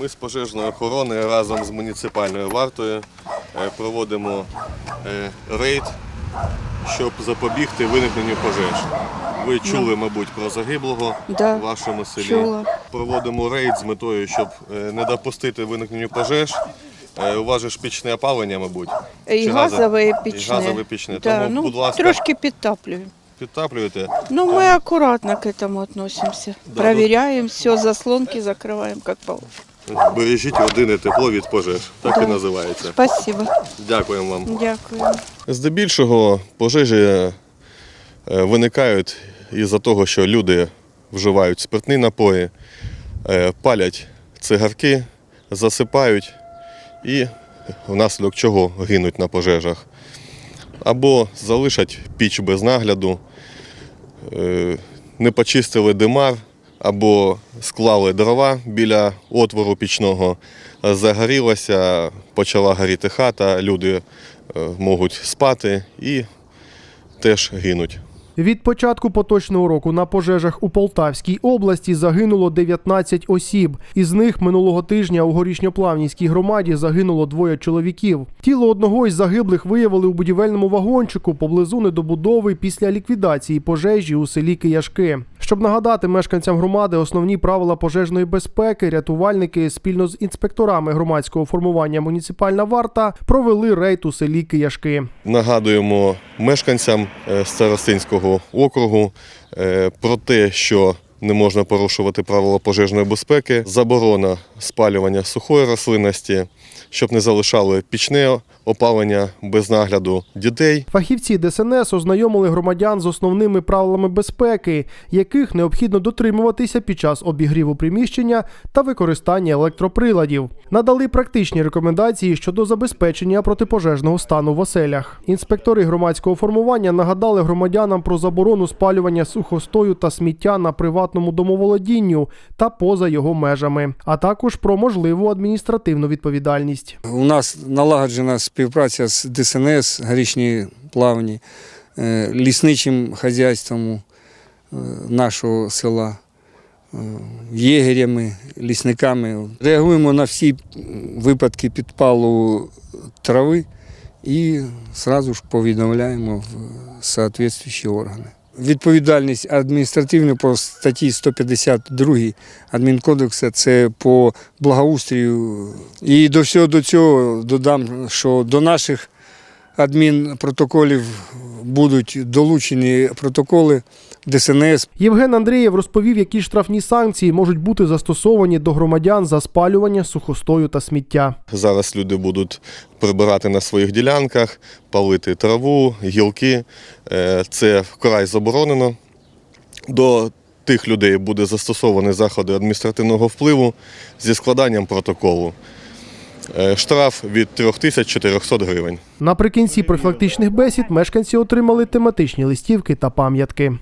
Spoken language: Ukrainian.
Ми з пожежної охорони разом з муніципальною вартою е, проводимо е, рейд, щоб запобігти виникненню пожеж. Ви чули, мабуть, про загиблого Да, в вашому селі. чула. Проводимо рейд з метою, щоб е, не допустити виникненню пожеж. Е, У вас же ж пічне опалення, мабуть. І Чи газове, і І пічне. газове пічне. Да, Тому, ну, будь ласка, трошки підтаплюємо. підтаплюєте. Ну, мы аккуратно к этому относимся. Да, Проверяем все, заслонки закрываем, как положено. Бережіть родинне тепло від пожеж. Так Да. і називається. Спасибо. Дякуємо вам. Дякую. Здебільшого пожежі е, виникають із-за того, що люди вживають спиртні напої, е, палять цигарки, засипають і внаслідок чого гинуть на пожежах. Або залишать піч без нагляду, е, не почистили димар, або склали дрова біля отвору пічного, загорілося, почала горіти хата, люди е, можуть спати і теж гинуть. Від початку поточного року на пожежах у Полтавській області загинуло 19 осіб. Із них минулого тижня у горішньоплавнівській громаді загинуло двоє чоловіків. Тіло одного із загиблих виявили у будівельному вагончику поблизу недобудови після ліквідації пожежі у селі Кияшки. Щоб нагадати мешканцям громади основні правила пожежної безпеки, рятувальники спільно з інспекторами громадського формування муніципальна варта провели рейд у селі Кияшки. Нагадуємо мешканцям е, Старостинського округу е, про те, що не можна порушувати правила пожежної безпеки, заборона спалювання сухої рослинності, щоб не залишали пічне опалення без нагляду дітей. Фахівці ДСНС ознайомили громадян з основними правилами безпеки, яких необхідно дотримуватися під час обігріву приміщення та використання електроприладів. Надали практичні рекомендації щодо забезпечення протипожежного стану в оселях. Інспектори громадського формування нагадали громадянам про заборону спалювання сухостою та сміття на приватному домоволодінню та поза його межами, а також про можливу адміністративну відповідальність. У нас налагоджена співпраця з ДСНС, горішні плавні, е, лісничим хазяйством е, нашого села, е, єгерями, лісниками. Реагуємо на всі випадки підпалу трави і одразу ж повідомляємо в соответствуючі органи. Відповідальність адміністративна по статті 152 адмінкодексу це по благоустрію. І до всього до цього додам, що до наших адмінпротоколів будуть долучені протоколи ДСНС, Євген Андрієв розповів, які штрафні санкції можуть бути застосовані до громадян за спалювання сухостою та сміття. Зараз люди будуть прибирати на своїх ділянках, палити траву, гілки. Е, Це вкрай заборонено. До тих людей буде застосовані заходи адміністративного впливу зі складанням протоколу. Е, Штраф від 3400 гривень. Наприкінці профілактичних бесід мешканці отримали тематичні листівки та пам'ятки.